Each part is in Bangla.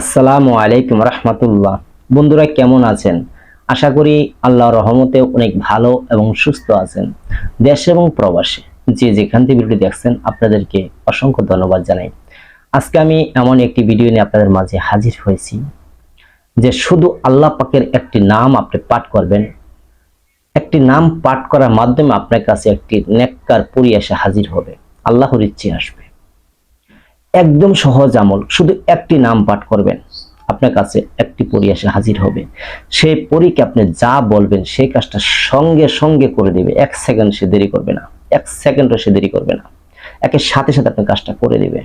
আসসালামু আলাইকুম রহমতুল্লাহ। বন্ধুরা, কেমন আছেন? আশা করি আল্লাহর রহমতে অনেক ভালো এবং সুস্থ আছেন। দেশ এবং প্রবাসে যে যেখান থেকে ভিডিও দেখছেন, আপনাদেরকে অসংখ্য ধন্যবাদ জানাই। আজকে আমি এমন একটি ভিডিও নিয়ে আপনাদের মাঝে হাজির হয়েছি, যে শুধু আল্লাহ পাকের একটি নাম আপনি পাঠ করবেন, একটি নাম পাঠ করার মাধ্যমে আপনার কাছে একটি নেককার পরি এসে হাজির হবে। আল্লাহর ইচ্ছে আসবে। একদম সহজ আমল, শুধু একটি নাম পাঠ করবেন, আপনার কাছে একটি পরি এসে হাজির হবে। সেই পরীকে আপনি যা বলবেন, সেই কাজটা সঙ্গে সঙ্গে করে দিবে, এক সেকেন্ড সে দেরি করবে না, এক সেকেন্ডও সে দেরি করবে না। একের সাথে সাথে আপনি কাজটা করে দিবে।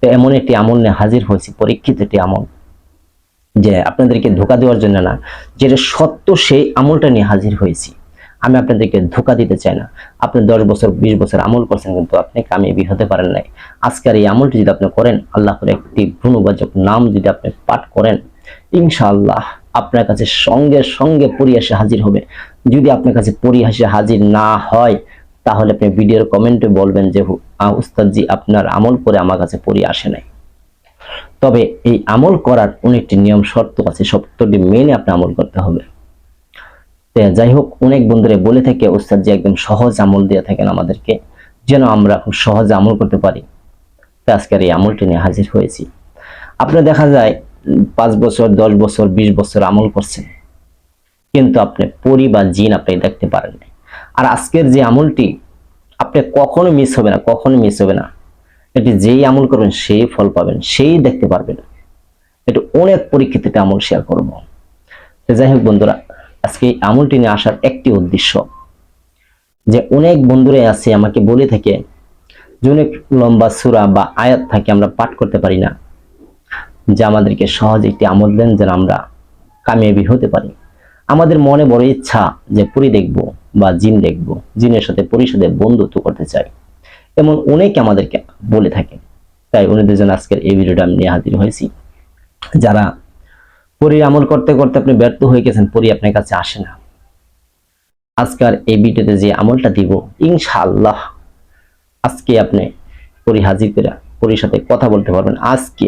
তো এমন একটি আমল নিয়ে হাজির হয়েছি, পরীক্ষিত একটি আমল, যে আপনাদেরকে ধোকা দেওয়ার জন্য না, যেটা সত্য সেই আমলটা নিয়ে হাজির হয়েছি। আমি আপনাদেরকে ধোকা দিতে চাই না। আপনি দশ বছর, বিশ বছর আমল করছেন কিন্তু আপনি কামিয়াবি হতে পারেন নাই। আজকের এই আমলটি যদি আপনি করেন, আল্লাহ করে একটি গুণবাচক নাম যদি আপনি পাঠ করেন, ইনশাআল্লাহ আপনার কাছে সঙ্গে সঙ্গে পড়ি এসে হাজির হবে। যদি আপনার কাছে পরিহাসে হাজির না হয়, তাহলে আপনি ভিডিওর কমেন্টে বলবেন যে উস্তাদজি, আপনার আমল করে আমার কাছে পড়ি আসে নাই। তবে এই আমল করার অনেকটি নিয়ম, শর্ত আছে সত্যটি মেনে আপনি আমল করতে হবে। যাই হোক, অনেক বন্ধুরা বলে থাকে ওস্তাদ যে একদম সহজ আমল দিয়ে থাকেন আমাদেরকে, যেন আমরা খুব সহজে আমল করতে পারি। আজকের এই আমলটি নিয়ে হাজির হয়েছি। আপনার দেখা যায়, পাঁচ বছর, দশ বছর, বিশ বছর আমল করছেন, কিন্তু আপনি পরি বা জিন আপনি দেখতে পারেন না আর আজকের যে আমলটি, আপনি কখনো মিস হবে না, কখনো মিস হবে না। এটি যেই আমল করবেন, সেই ফল পাবেন, সেই দেখতে পারবেন। এটা অনেক পরীক্ষিত আমল শেয়ার করব। যাই হোক বন্ধুরা আজকে এই আমলটি নিয়ে আসার একটি উদ্দেশ্য। যে অনেক বন্ধুরাই আছে, আমাকে বলে থাকে, যে অনেক লম্বা সুরা বা আয়াত থাকে আমরা পাঠ করতে পারি না, যে আমাদেরকে সহজ একটি আমল দেন যেন আমরা কামিয়াবি হতে পারি। আমাদের মনে বড় ইচ্ছা যে পুরী দেখব বা জিন দেখব, জিনের সাথে পরিষদে বন্ধুত্ব করতে চাই। এমন অনেকে আমাদেরকে বলে থাকে। তাই উনি দুজন আজকের এই ভিডিওটা আমি নিয়ে হাজির হয়েছি। যারা পরীর আমল করতে করতে আপনি ব্যর্থ হয়ে গেছেন, পরি আপনার কাছে আসে না। আজকের এই ভিডিওতে যে আমলটা দিব, ইনশাআল্লাহ আজকে আপনি পরি হাজির করে পরির সাথে কথা বলতে পারবেন। আজকে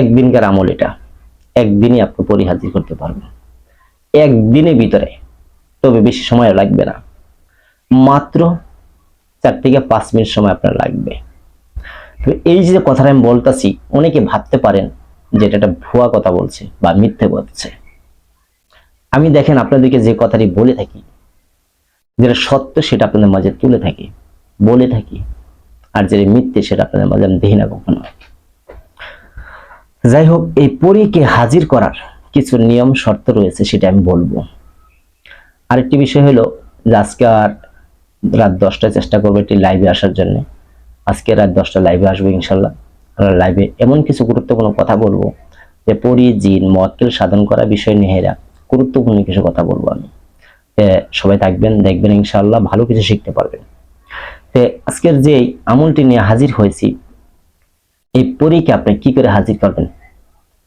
একদিনকার আমল এটা। একদিনই আপনি পরি হাজির করতে পারবেন। একদিনের ভিতরে তবে বেশি সময় লাগবে না। মাত্র চার থেকে পাঁচ মিনিট সময় আপনার লাগবে। তো এই যে কথাটা আমি বলতেছি, অনেকে ভাবতে পারেন যে এটা একটা ভুয়া কথা বলছে বা মিথ্যে বলছে। আমি দেখেন আপনাদেরকে যে কথাটি বলে থাকি, যেটা সত্য সেটা আপনাদের মাঝে তুলে থাকি, বলে থাকি, আর যেটা মিথ্যে সেটা আপনাদের মাঝে আমি দেখি না কখনো। যাই হোক, এই পরীকে হাজির করার কিছু নিয়ম, শর্ত রয়েছে সেটা আমি বলব। আরেকটি বিষয় হলো যে আজকে আর রাত দশটায় চেষ্টা করব একটি লাইভে আসার জন্য। আজকে রাত দশটা লাইভে আসব ইনশাল্লাহ। লাইভে এমন কিছু গুরুত্বপূর্ণ কথা বলব যে পরি জিন মক্কেল সাধন করা বিষয় নিয়ে এরা গুরুত্বপূর্ণ কিছু কথা বলব আমি। সবাই থাকবেন, দেখবেন ইনশাল্লাহ ভালো কিছু শিখতে পারবেন। তে আজকের যে আমলটি নিয়ে হাজির হয়েছি, এই পরীকে আপনি কি করে হাজির করবেন?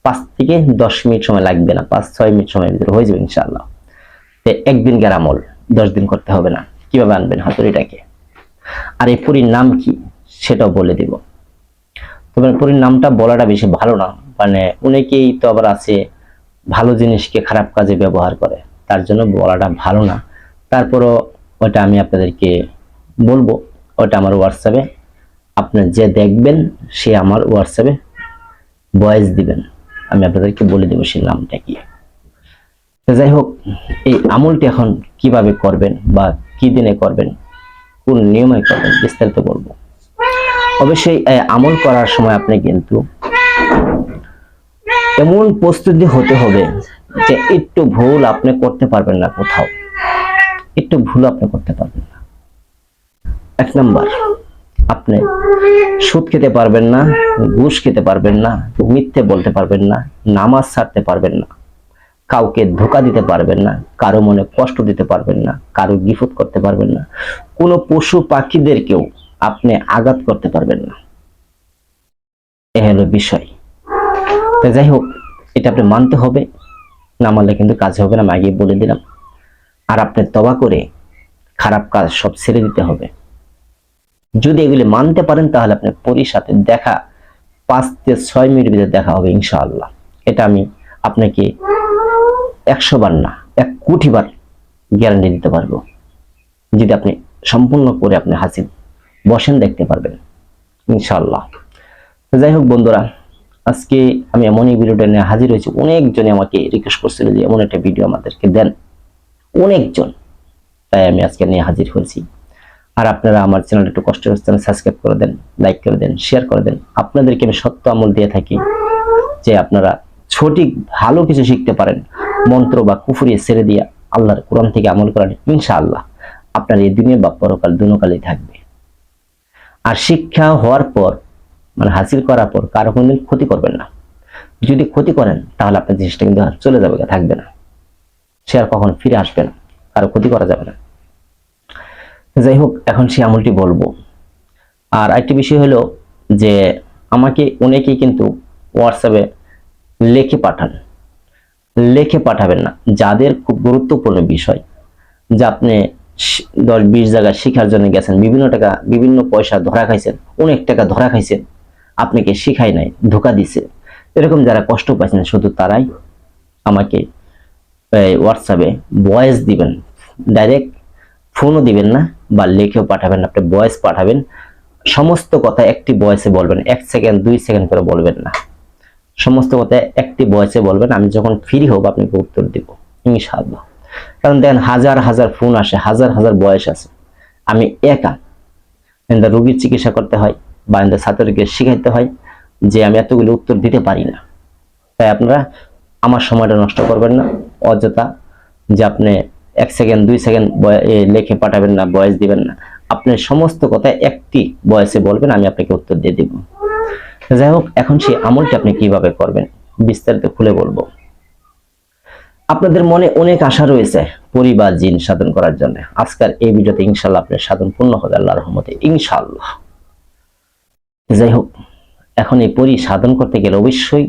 পাঁচ থেকে দশ মিনিট সময় লাগবে না, পাঁচ, ছয় মিনিট সময়ের ভিতরে হয়ে যাবে ইনশাল্লাহ তো একদিনকার আমল, দশ দিন করতে হবে না। কীভাবে আনবেন হাতুড়িটাকে? আর এই পুরীর নাম কি? সেটাও বলে দিব। পুরীর নামটা বলাটা বেশি ভালো না। মানে অনেকেই তো আবার আছে ভালো জিনিসকে খারাপ কাজে ব্যবহার করে, তার জন্য বলাটা ভালো না। তারপরও ওটা আমি আপনাদেরকে বলব, ওটা আমার হোয়াটসঅ্যাপে আপনার যে দেখবেন, সে আমার হোয়াটসঅ্যাপে ভয়েস দিবেন। আমি আপনাদেরকে বলে দেবো সেই নামটা কি। যাই হোক, এই আমলটি এখন কীভাবে করবেন বা কি দিনে করবেন, কোন নিয়মে করবেন বিস্তারিত বলব। অবশ্যই আমল করার সময় আপনি কিন্তু এমন প্রস্তুতি হতে হবে যে একটু ভুল আপনি করতে পারবেন না কোথাও। একটু ভুল আপনি করতে পারবেন না। এক নম্বর, আপনি সুদ খেতে পারবেন না, ঘুষ খেতে পারবেন না, মিথ্যে বলতে পারবেন না, নামাজ ছাড়তে পারবেন না, কাউকে ধোকা দিতে পারবেন না, কারও মনে কষ্ট দিতে পারবেন না, কারও গিফট করতে পারবেন না। কোনো পশু পাখিদেরকেও আপনি আঘাত করতে পারবেন না। এ হলো বিষয়। তো যাই হোক, এটা আপনি মানতে হবে, না মানলে কিন্তু কাজ হবে না, আমি আগে বলে দিলাম। আর আপনি তবা করে খারাপ কাজ সব ছেড়ে দিতে হবে। যদি এগুলি মানতে পারেন, তাহলে আপনি পরির সাথে দেখা, পাঁচ থেকে ছয় মিনিট ভিতরে দেখা হবে, ইনশাআল্লাহ। এটা আমি আপনাকে একশো বার না, এক কোটি বার গ্যারান্টি দিতে পারব। যদি আপনি সম্পূর্ণ করে আপনি হাসি বসেন, দেখতে পারবেন। ইনশাআল্লাহ। তো যাই হোক বন্ধুরা, আজকে আমি এমনই ভিডিওটা নিয়ে হাজির হয়েছি। অনেকজনে আমাকে রিকোয়েস্ট করছিল যে এমন একটা ভিডিও আমাদেরকে দেন। অনেকজন। তাই আমি আজকে নিয়ে হাজির হয়েছি। আর আপনারা আমার চ্যানেল একটু কষ্ট চ্যানেল সাবস্ক্রাইব করে দেন লাইক করে দেন শেয়ার করে দেন। আপনাদেরকে আমি সত্য আমল দিয়ে থাকি যে আপনারা সঠিক, ভালো কিছু শিখতে পারেন। মন্ত্র বা কুফুরিয়ে ছেড়ে দিয়ে আল্লাহর কোরআন থেকে আমল করেন ইনশাআল্লাহ। আপনার এই দুনিয়া বা পরকাল, দুনোকালেই থাকবে। আর শিক্ষা হওয়ার পর মানে হাসিল করার পর কারও কোনোদিন ক্ষতি করবেন না। যদি ক্ষতি করেন, তাহলে আপনার জিনিসটা কিন্তু চলে যাবে, থাকবে না। সে আর কখনো ফিরে আসবে না, কারও ক্ষতি করা যাবে না। যাই হোক, এখন সে আমলটি বলব। আর আরেকটি বিষয় হলো যে, আমাকে অনেকেই কিন্তু হোয়াটসঅ্যাপে লেখে পাঠান। লেখে পাঠাবেন না, যাদের খুব গুরুত্বপূর্ণ বিষয়, যে আপনি দশ, বিশ জায়গায় শেখার জন্য গেছেন, বিভিন্ন টাকা, বিভিন্ন পয়সা ধরা খাইছেন, অনেক টাকা ধরা খাইছেন আপনাকে শিখাই নাই, ধোকা দিছে। এরকম যারা কষ্ট পাইছেন, শুধু তারাই আমাকে হোয়াটসঅ্যাপে ভয়েস দিবেন। ডাইরেক্ট ফোনও দিবেন না, বা লিখেও পাঠাবেন আপনি ভয়েস পাঠাবেন। সমস্ত কথা একটি ভয়েসে বলবেন, এক সেকেন্ড দুই সেকেন্ড করে বলবেন না। সমস্ত কথা একটি ভয়েসে বলবেন, আমি যখন ফ্রি হব, আপনাকে উত্তর দিব, ইনশাআল্লাহ। কারণ দেখেন হাজার হাজার ফোন আসে, হাজার হাজার বয়স আছে। আমি একা কিন্তু রোগীর চিকিৎসা করতে হয় বা কিন্তু ছাত্রকে শিখাইতে হয় যে আমি এতগুলো উত্তর দিতে পারি না। তাই আপনারা আমার সময়টা নষ্ট করবেন না। অযথা যে আপনি এক সেকেন্ড, দুই সেকেন্ড লেখে পাঠাবেন না, বয়স দিবেন না। আপনি সমস্ত কথা একটি বয়সে বলবেন, আমি আপনাকে উত্তর দিয়ে দিব। যাই হোক, এখন সেই আমলটি আপনি কীভাবে করবেন বিস্তারিত খুলে বলব। আপনাদের মনে অনেক আশা রয়েছে পরিবার, জিন সাধন করার জন্য। আজকের এই ভিডিওতে ইনশাল্লাহ আপনার সাধন পূর্ণ হবে আল্লাহর রহমতে, ইনশাআল্লাহ। যাই হোক, এখন এই পরি সাধন করতে গেলে অবশ্যই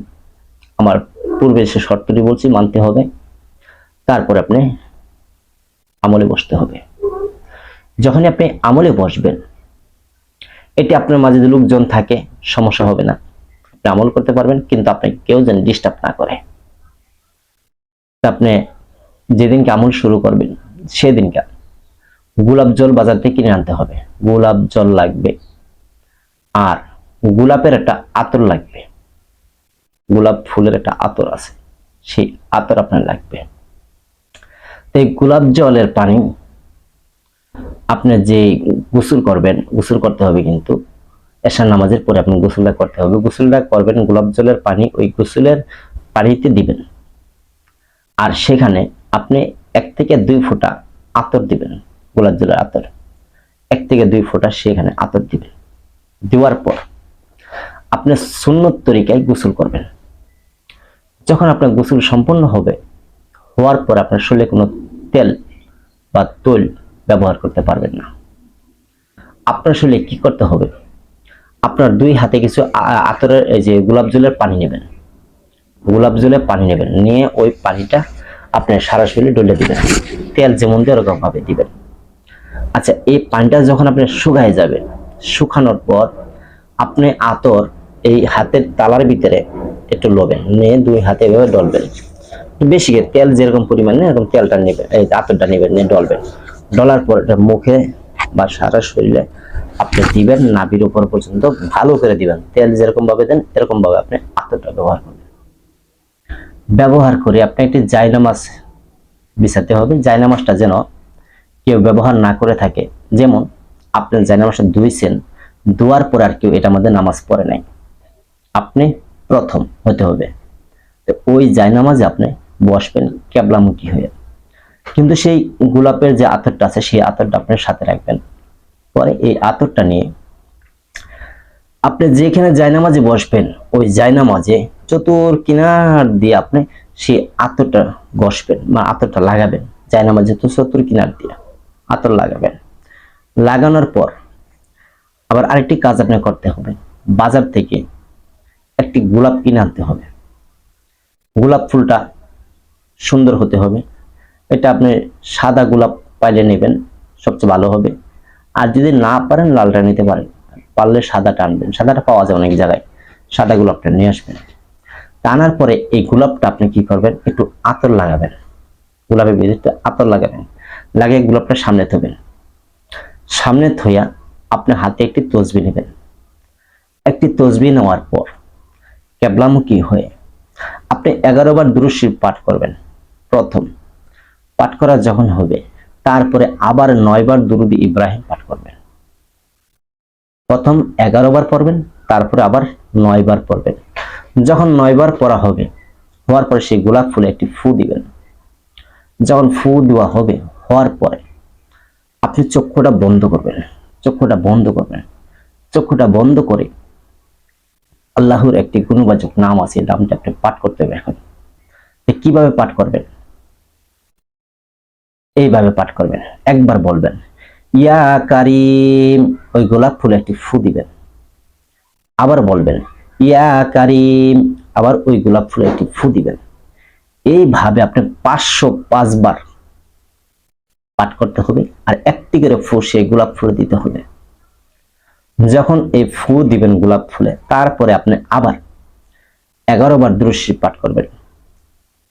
আমার পূর্বে সে শর্তটি বলছি, মানতে হবে। তারপর আপনি আমলে বসতে হবে। যখন আপনি আমলে বসবেন এটি আপনার মাঝে লোকজন থাকে, সমস্যা হবে না। আপনি আমল করতে পারবেন, কিন্তু আপনাকে কেউ যেন ডিস্টার্ব না করে। আপনি যেদিনকে আমল শুরু করবেন সেদিনকে গোলাপ জল বাজার থেকে কিনে আনতে হবে। গোলাপ জল লাগবে। আর গোলাপের একটা আতর লাগবে। গোলাপ ফুলের একটা আতর আছে। সেই আতর আপনার লাগবে। তো গোলাপ জলের পানি আপনি যে গোসল করবেন, গোসল করতে হবে কিন্তু এশার নামাজের পরে আপনি গোসলটা করতে হবে। গোসলটা করবেন, গোলাপ জলের পানি ওই গোসলের পানিতে দিবেন। আর সেখানে আপনি এক থেকে দুই ফোঁটা আতর দিবেন, গোলাপ জলের আতর। এক থেকে দুই ফোঁটা সেখানে আতর দিবেন। দেওয়ার পর আপনি সুন্নত তরিকায় গোসল করবেন। যখন আপনার গোসল সম্পন্ন হবে, হওয়ার পর আপনার শরীরে কোনো তেল বা তৈল ব্যবহার করতে পারবেন না। আপনার শরীরে কি করতে হবে? আপনার দুই হাতে কিছু আতরের এই যে গোলাপ জলের পানি নেবেন। গোলাপ জলের পানি নেবেন। নিয়ে ওই পানিটা আপনি সারা শরীরে ডলে দিবেন। তেল যেমন দিয়ে ওরকম ভাবে দিবেন। আচ্ছা এই পানিটা যখন আপনি শুকায় যাবে, শুকানোর পর আপনি আতর এই হাতের তালার ভিতরে একটু লবেন। নিয়ে দুই হাতে এভাবে ডলবেন। বেশি তেল যেরকম পরিমাণে এরকম তেলটা নেবেন, এই আতরটা নেবেন, নিয়ে ডলবেন। ডলার পর এটা মুখে বা সারা শরীরে আপনি দিবেন, নাভির উপর পর্যন্ত ভালো করে দিবেন। তেল যেরকম ভাবে দেন এরকম ভাবে আপনি আতরটা ব্যবহার করবেন। ব্যবহার করে। আপনি একটি জায়নামাজ বিছাতে হবে। জায়নামাজটা যেন কেউ ব্যবহার না করে থাকে। যেমন আপনি জায়নামাজটা ধুইছেন ধোয়ার পর আর কেউ এটা মধ্যে নামাজ পড়ে নাই। আপনি প্রথম হতে হবে। তো ওই জায়নামাজে আপনি বসবেন কেবলামুখী হয়ে। কিন্তু সেই গোলাপের যে আতরটা আছে, সেই আতরটা আপনার সাথে রাখবেন। পরে এই আতরটা নিয়ে আপনি যেখানে জায়নামাজে বসবেন, ওই জায়নামাজে চতুর কিনার দিয়ে আপনি সেই আতরটা ঘষবেন বা আতরটা লাগাবেন। জায়নামাজে তো চতুর কিনার দিয়ে আতর লাগাবেন। লাগানোর পর আবার আরেকটি কাজ আপনার করতে হবে। বাজার থেকে একটি গোলাপ কিনে আনতে হবে। গোলাপ ফুলটা সুন্দর হতে হবে। এটা আপনি সাদা গোলাপ পাইলে নেবেন, সবচেয়ে ভালো হবে। আর যদি না পারেন, লালটা নিতে পারেন। পারলে সাদাটা আনবেন। সাদাটা পাওয়া যায় অনেক জায়গায়। সাদা গোলাপটা নিয়ে আসবেন। টানার পরে এই গোলাপটা আপনি কি করবেন? একটু আতর লাগাবেন। গোলাপের ভিতরে আতর লাগাবেন। লাগিয়ে গোলাপটা সামনে থবেন সামনে থইয়া আপনি হাতে একটি তসবি নেবেন। একটি তসবি নেওয়ার পর কেবলামুখী হয়ে আপনি এগারো বার দুরুশিব পাঠ করবেন। প্রথম পাঠ করা যখন হবে, তারপরে আবার নয়বার দুরুদ ইব্রাহিম পাঠ করবেন। প্রথম এগারো বার পড়বেন, তারপরে আবার নয় বার পড়বেন। যখন নয় বার পড়া হবে, হওয়ার পরে সেই গোলাপ ফুলে একটি ফু দিবেন। যখন ফু দেওয়া হবে, হওয়ার পরে আপনি চক্ষুটা বন্ধ করবেন, চক্ষুটা বন্ধ করবেন। চক্ষুটা বন্ধ করে আল্লাহর একটি গুণবাচক নাম আছে নামটা আপনি পাঠ করতে হবে এখন। কীভাবে পাঠ করবেন? এইভাবে পাঠ করবেন। একবার বলবেন, ইয়া কারিম। ওই গোলাপ ফুলে একটি ফু দিবেন। আবার বলবেন ইয়া কারিম। আবার ওই গোলাপ ফুলে একটি ফু দিবেন। এইভাবে আপনি পাঁচশো পাঁচবার পাঠ করতে হবে আর একটি করে ফু সেই গোলাপ ফুলে দিতে হবে। যখন এই ফু দিবেন গোলাপ ফুলে, তারপরে আপনি আবার এগারো বার দৃশ্যি পাঠ করবেন।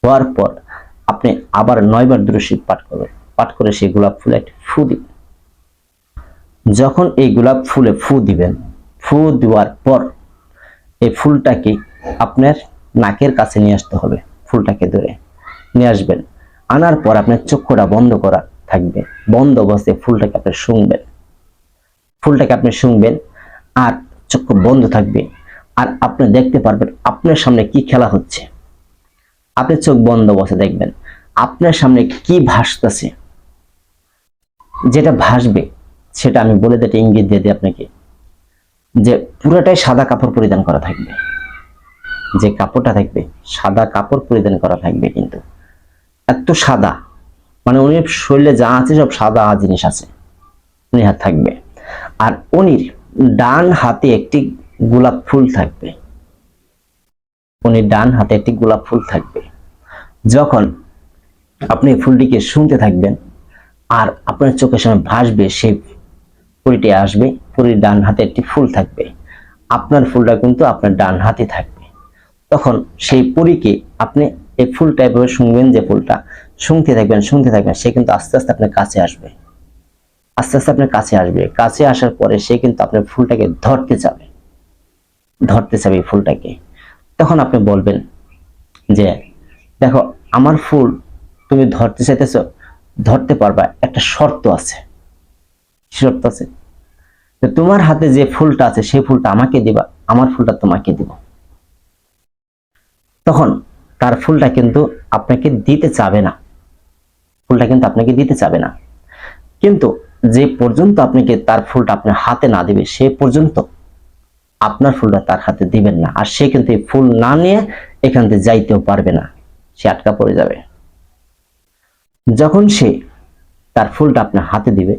হওয়ার পর আপনি আবার নয় বার দৃশ্যি পাঠ করবেন। পাঠ করে সেই গোলাপ ফুলে একটি ফু দিবেন যখন এই গোলাপ ফুলে ফু দিবেন, ফু দেওয়ার পর এই ফুলটাকে আপনার নাকের কাছে নিয়ে আসতে হবে, ফুলটাকে ধরে নিয়ে আসবেন। আনার পর আপনার চক্ষুটা বন্ধ করা থাকবে, বন্ধ অবস্থায় ফুলটাকে আপনি শুনবেন ফুলটাকে আপনি শুনবেন আর চক্ষু বন্ধ থাকবে। আর আপনি দেখতে পারবেন আপনার সামনে কি খেলা হচ্ছে। আপনি চোখ বন্ধ বসে দেখবেন আপনার সামনে কি ভাসতেছে। যেটা ভাসবে, সেটা আমি বলে দিতে ইঙ্গিত দিয়ে দিই আপনাকে। যে পুরোটাই সাদা কাপড় পরিধান করা থাকবে। যে কাপড়টা থাকবে, সাদা কাপড় পরিধান করা থাকবে কিন্তু। এত সাদা। মানে উনি শরীরে যা আছে সব সাদা জিনিস আছে। উনি হাত থাকবে। আর উনির ডান হাতে একটি গোলাপ ফুল থাকবে। উনি ডান হাতে একটি গোলাপ ফুল থাকবে। যখন আপনি ফুলটিকে শুনতে থাকবেন, আর আপনার চোখের সামনে ভাসবে, সেই পুরীটি আসবে পুরীর ডান হাতে একটি ফুল থাকবে। আপনার ফুলটা কিন্তু আপনার ডান হাতে থাকবে। তখন সেই পুরীকে আপনি এই ফুলটা এভাবে শুনবেন যে ফুলটা। শুনতে থাকবেন শুনতে থাকবেন, সে কিন্তু আস্তে আস্তে আপনার কাছে আসবে। আস্তে আস্তে আপনার কাছে আসবে। কাছে আসার পরে সে কিন্তু আপনার ফুলটাকে ধরতে যাবে। ধরতে যাবে ফুলটাকে। তখন আপনি বলবেন যে, দেখো, আমার ফুল তুমি ধরতে চাইতেছ, ধরতে পারবা। একটা শর্ত আছে। শর্ত আছে? তো তোমার হাতে যে ফুলটা আছে, সেই ফুলটা আমাকে দিবা, আমার ফুলটা তোমাকে দিব। তখন তার ফুলটা কিন্তু আপনাকে দিতে চাবে না। ফুলটা কিন্তু আপনাকে দিতে চাবে না। কিন্তু যে পর্যন্ত আপনাকে তার ফুলটা আপনার হাতে না দিবে, সে পর্যন্ত আপনার ফুলটা তার হাতে দিবেন না। আর সে কিন্তু এই ফুল না নিয়ে এখান থেকে যাইতেও পারবে না। সে আটকা পড়ে যাবে। যখন সে তার ফুলটা আপনার হাতে দিবে,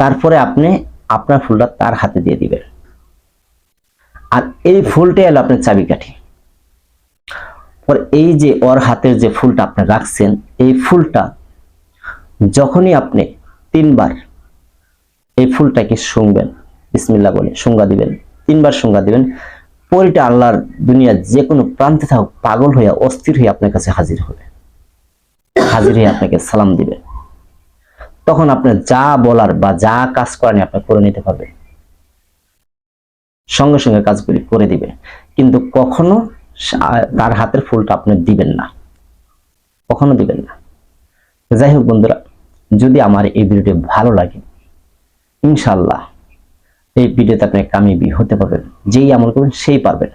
তারপরে আপনি আপনার ফুলটা তার হাতে দিয়ে দিবেন। আর এই ফুলটাই হলো আপনার চাবিকাঠি। পর এই যে ওর হাতের যে ফুলটা আপনি রাখছেন, এই ফুলটা যখনই আপনি তিনবার এই ফুলটাকে শুনবেন বিসমিল্লা বলে সংজ্ঞা দিবেন, তিনবার সংজ্ঞা দিবেন, পরিটা আল্লাহর দুনিয়ার যে কোনো প্রান্তে থাকুক, পাগল হইয়া, অস্থির হয়ে আপনার কাছে হাজির হবে। হাজির হয়ে আপনাকে সালাম দিবে। তখন আপনি যা বলার বা যা কাজ করেন আপনি করে নিতে পারবেন। সঙ্গে সঙ্গে কাজগুলি করে দিবে কিন্তু কখনো তার হাতের ফুলটা আপনি দিবেন না। কখনো দিবেন না। যাই হোক বন্ধুরা, যদি আমার এই ভিডিওটি ভালো লাগে ইনশাল্লাহ এই ভিডিওতে আপনি কামিয়াবি হতে পারবেন, যেই আমল করবেন সেই পারবেন।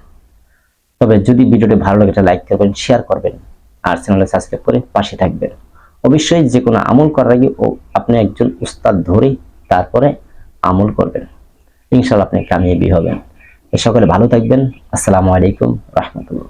তবে যদি ভিডিওটি ভালো লাগে এটা লাইক করবেন শেয়ার করবেন, আর চ্যানেলে সাবস্ক্রাইব করে পাশে থাকবেন। অবশ্যই যে কোনো আমল করার আগে ও আপনি একজন উস্তাদ ধরে তারপরে আমল করবেন। ইনশাল্লাহ আপনি কামিয়াবি হবেন। সকলে ভালো থাকবেন। আসসালামু আলাইকুম রহমতুল্লাহ।